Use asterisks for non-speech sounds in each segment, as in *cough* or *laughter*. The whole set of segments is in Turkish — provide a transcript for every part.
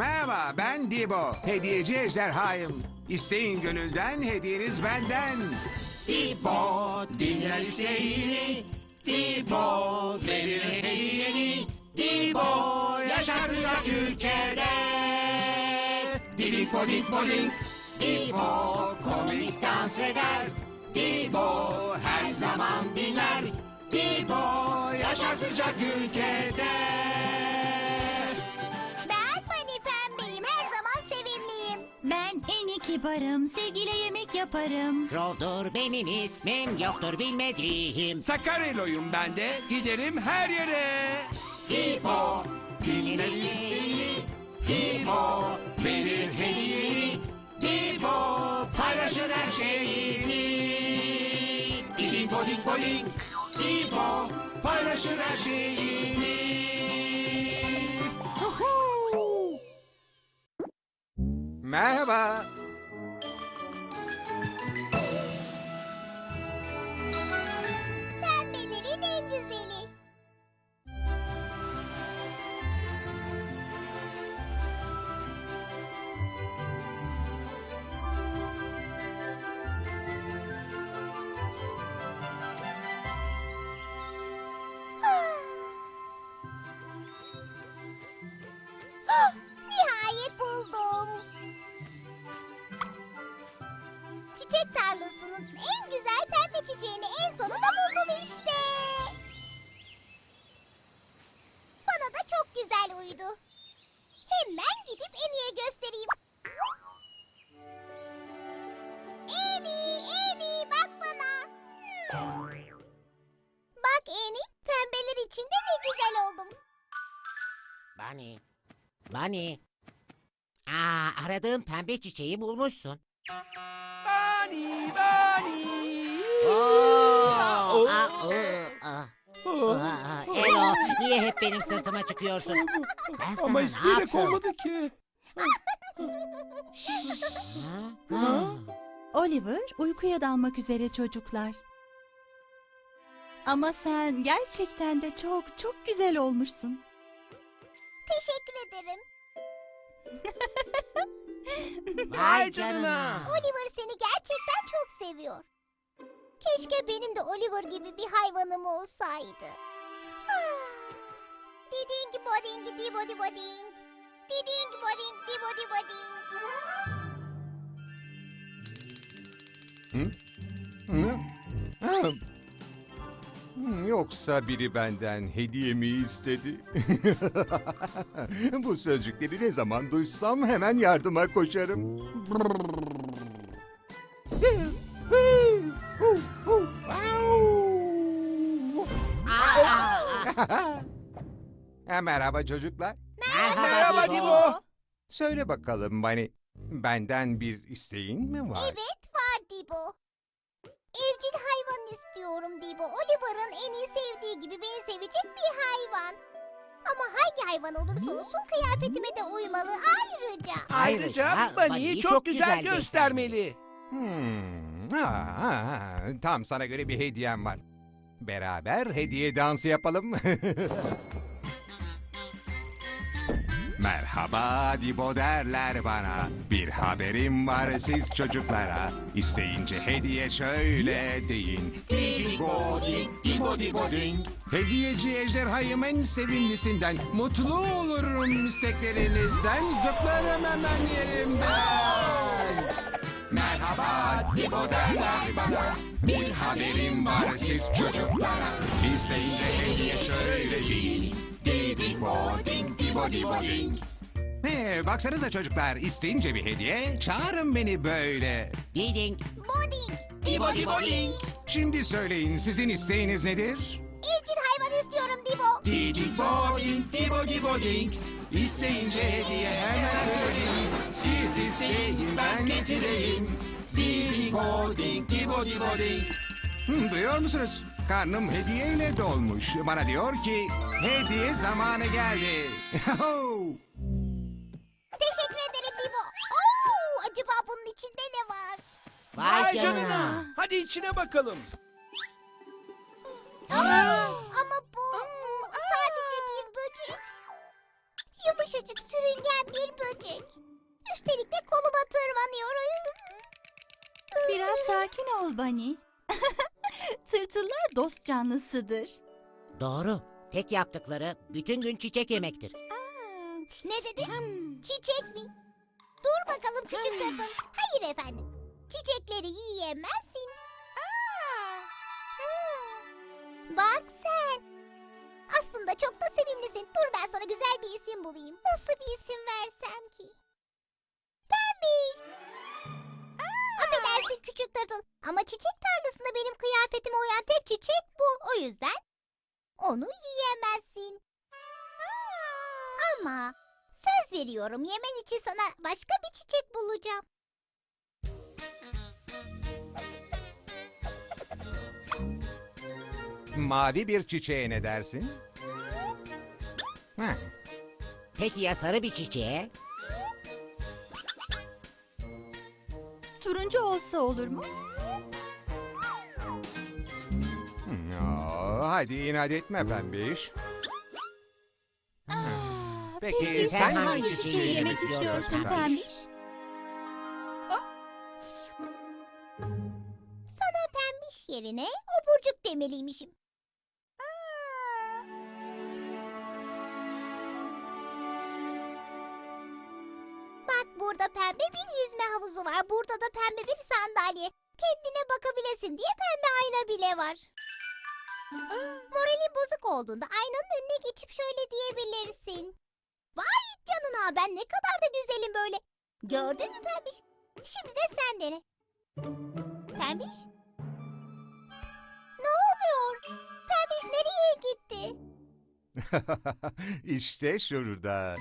Merhaba ben Dibo. Hediyeci ejderhayım. İsteyin gönülden hediyeniz benden. Dibo dinler isteğini. Dibo verir hediyeni. Dibo yaşatacak ülkede Didik bodik bodik Dibo. Komik dans eder. Dibo her zaman dinler. Dibo yaşar sıcak ülkede kibarım, sevgiyle yemek yaparım. Rodur benim ismim yoktur bilmediğim Sakarelo'yum ben de. Giderim her yere. Dibo dinler isteğini Dibo verir hediyeni Dibo paylaşır her şeyini bodik bodik Dibo paylaşır her şeyini Merhaba. Bunny Aa aradığın pembe çiçeği bulmuşsun Bani, bani. Oo, aa, oo, aa. Aa, Elo, niye hep benim sırtıma çıkıyorsun? Ben sana Ama ne yaptım? olmadı ki. Ha? Ha. Oliver uykuya dalmak üzere çocuklar. Ama sen gerçekten de çok çok güzel olmuşsun. Teşekkür ederim. Vay canına. Oliver seni gerçekten çok seviyor. Keşke benim de Oliver gibi bir hayvanım olsaydı. Diding boding dibodi boding. Diding boding dibodi boding. Hı? Hı? Hmm, Yoksa biri benden hediyemi istedi. *laughs* Bu sözcükleri ne zaman duysam hemen yardıma koşarım. Ha, *laughs* Merhaba çocuklar. Merhaba. Dibo. Söyle bakalım Bani, benden bir isteğin mi var? Evet var Dibo. Evcil hayvan istiyorum Dibo. Oliver'ın en iyi sevdiği gibi beni sevecek bir hayvan. Ama hangi hayvan olursa olsun kıyafetime de uymalı ayrıca. Ayrıca Bunny'i çok, güzel, göstermeli. Hmm, ha, ha, ha. Tam sana göre bir hediyem var. Beraber hediye dansı yapalım. *laughs* Merhaba Dibo derler bana. Bir haberim var siz çocuklara. İsteyince hediye şöyle deyin. Dibo ding, dibo dibo ding. Hediyeci ejderhayım en sevimlisinden. Mutlu olurum isteklerinizden. Zıplarım hemen yerimden. Merhaba Dibo derler bana. Bir haberim var siz çocuklara. İsteyince hediye şöyle deyin. Ding, ding. He, baksanıza çocuklar, isteyince bir hediye, çağırın beni böyle. Diding, Boding. dibo dibo ding. Şimdi söyleyin, sizin isteğiniz nedir? Evcil hayvan istiyorum Dibo. Didi boding, dibo dibo ding. İsteyince hediye hemen vereyim. Siz isteyin ben getireyim. Didi boding, dibo dibo ding. Hı, Duyuyor musunuz? Karnım hediyeyle dolmuş. Bana diyor ki hediye zamanı geldi. *laughs* Teşekkür ederim Dibo. Oo, acaba bunun içinde ne var? Vay canına. Hadi içine bakalım. Canlısıdır. Doğru. Tek yaptıkları bütün gün çiçek yemektir. Aa, Ne dedin? hmm. Çiçek mi? Dur bakalım küçük tırtıl. Hayır efendim. Çiçekleri yiyemezsin. Bak sen. Aslında çok da sevimlisin. Dur ben sana güzel bir isim bulayım. Nasıl bir isim versem ki? Pembiş. Affedersin küçük tırtıl. Ama çiçek tarlasında benim kıyafetime uyan tek çiçek yüzden onu yiyemezsin. Ama söz veriyorum yemen için sana başka bir çiçek bulacağım. Mavi bir çiçeğe ne dersin? Heh, Peki ya sarı bir çiçeğe? Turuncu olsa olur mu? Hadi inat etme pembiş. Aa, Peki, sen hangi hangi çiçeği çiçeği yemek yemek istiyorsun istiyorsun Pembiş? Sana pembiş yerine oburcuk demeliymişim. Aa. Bak burada pembe bir yüzme havuzu var. Burada da pembe bir sandalye. Kendine bakabilesin diye pembe ayna bile var. Moralin bozuk olduğunda aynanın önüne geçip şöyle diyebilirsin. Vay canına ben ne kadar da güzelim böyle. Gördün mü pembiş? Şimdi de sen dene. Pembiş? Ne oluyor? Pembiş nereye gitti? *laughs* işte şurada.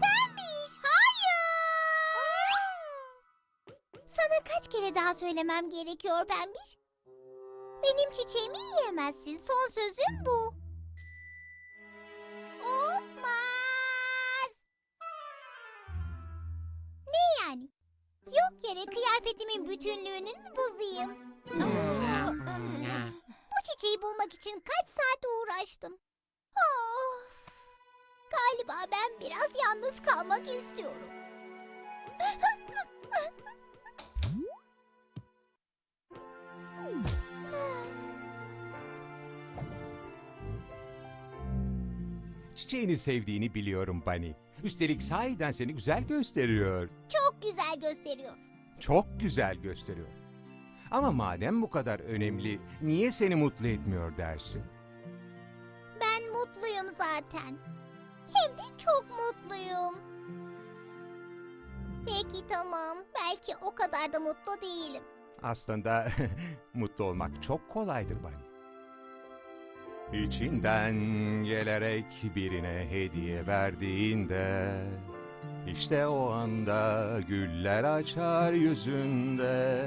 Pembiş hayır. Sana kaç kere daha söylemem gerekiyor Pembiş? Benim çiçeğimi yiyemezsin. Son sözüm bu. Olmaz. Ne yani? Yok yere kıyafetimin bütünlüğünün mü bozayım? Bu çiçeği bulmak için kaç saat uğraştım. Of. Galiba ben biraz yalnız kalmak istiyorum. *laughs* Çiçeğini sevdiğini biliyorum Bunny. Üstelik sahiden seni güzel gösteriyor. Çok güzel gösteriyor. Çok güzel gösteriyor. Ama madem bu kadar önemli, niye seni mutlu etmiyor dersin? Ben mutluyum zaten. Hem de çok mutluyum. Peki tamam. Belki o kadar da mutlu değilim. Aslında *laughs* mutlu olmak çok kolaydır Bunny. İçinden gelerek birine hediye verdiğinde işte o anda güller açar yüzünde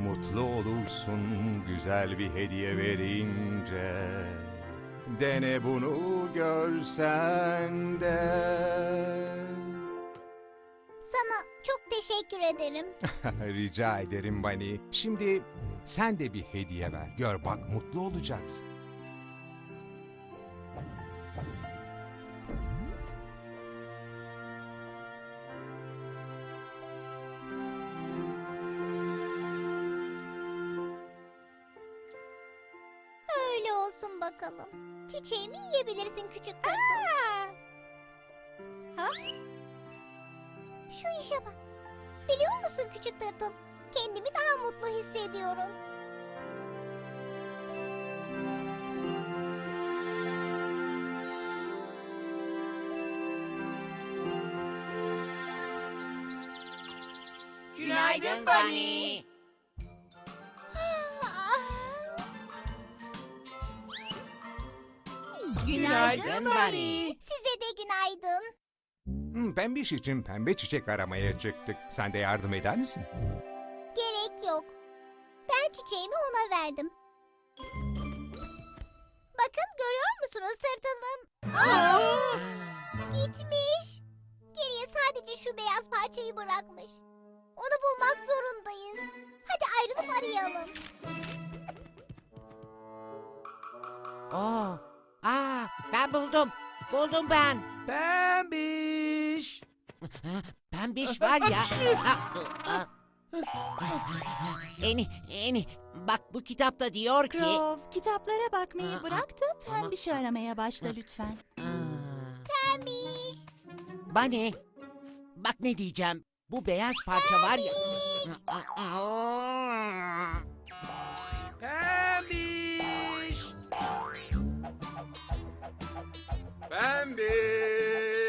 Mutlu olursun güzel bir hediye verince Dene bunu görsen de Sana çok teşekkür ederim. *laughs* Rica ederim Bunny. Şimdi sen de bir hediye ver. Gör bak mutlu olacaksın. Bakalım. Çiçeğimi yiyebilirsin küçük tırtıl. Ha? Şu işe bak. Biliyor musun küçük tırtıl? Kendimi daha mutlu hissediyorum. Günaydın Bunny. Günaydın Bunny. Size de günaydın. Hmm, pembiş için pembe çiçek aramaya çıktık. Sen de yardım eder misin? Gerek yok. Ben çiçeğimi ona verdim. Bakın görüyor musunuz tırtılım? Aa, gitmiş. Geriye sadece şu beyaz parçayı bırakmış. Onu bulmak zorundayız. Hadi ayrılıp arayalım. Oo. Aa, ben buldum. Buldum ben. Pembiş. *laughs* Pembiş var ya. *laughs* Eni, Eni, bak bu kitapta diyor ki... Grove, kitaplara bakmayı bırak da pembişi aramaya başla lütfen. Pembiş. Bani, bak ne diyeceğim. Bu beyaz parça var ya... Pembiş.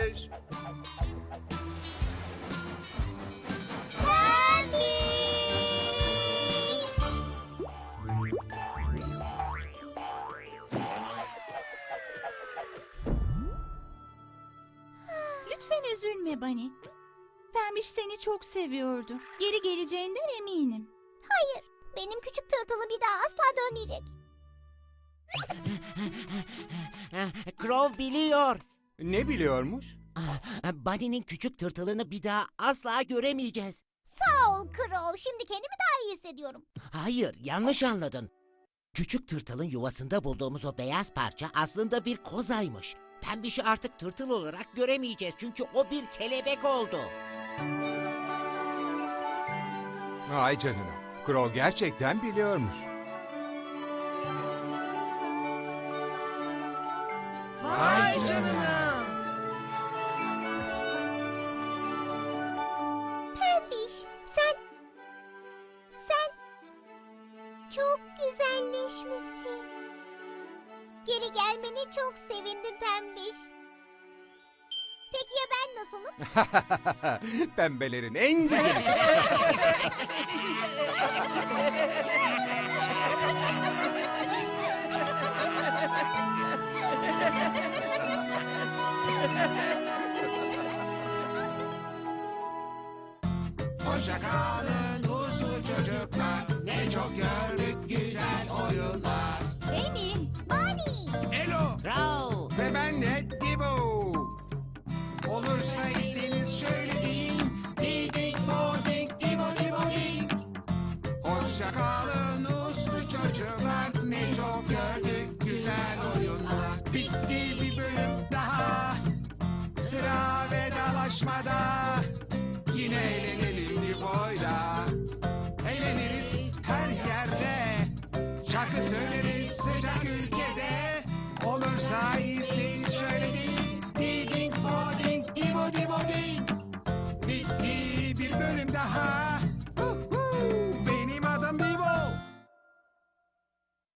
Pembiş. Lütfen üzülme Bunny. Pembiş seni çok seviyordu. Geri geleceğinden eminim. Hayır. Benim küçük tırtılım bir daha asla dönmeyecek. Crow biliyor. Ne biliyormuş? Ah, Bunny'nin küçük tırtılını bir daha asla göremeyeceğiz. Sağ ol Crow. Şimdi kendimi daha iyi hissediyorum. Hayır, yanlış anladın. Küçük tırtılın yuvasında bulduğumuz o beyaz parça aslında bir kozaymış. Pembişi artık tırtıl olarak göremeyeceğiz çünkü o bir kelebek oldu. Ay canına. Crow gerçekten biliyormuş. Vay canına. Çok sevindim Pembiş. Peki ya ben nasılım? *laughs* Pembelerin en güzeli. Hoşça kal. karşılaşmada yine eğlenir.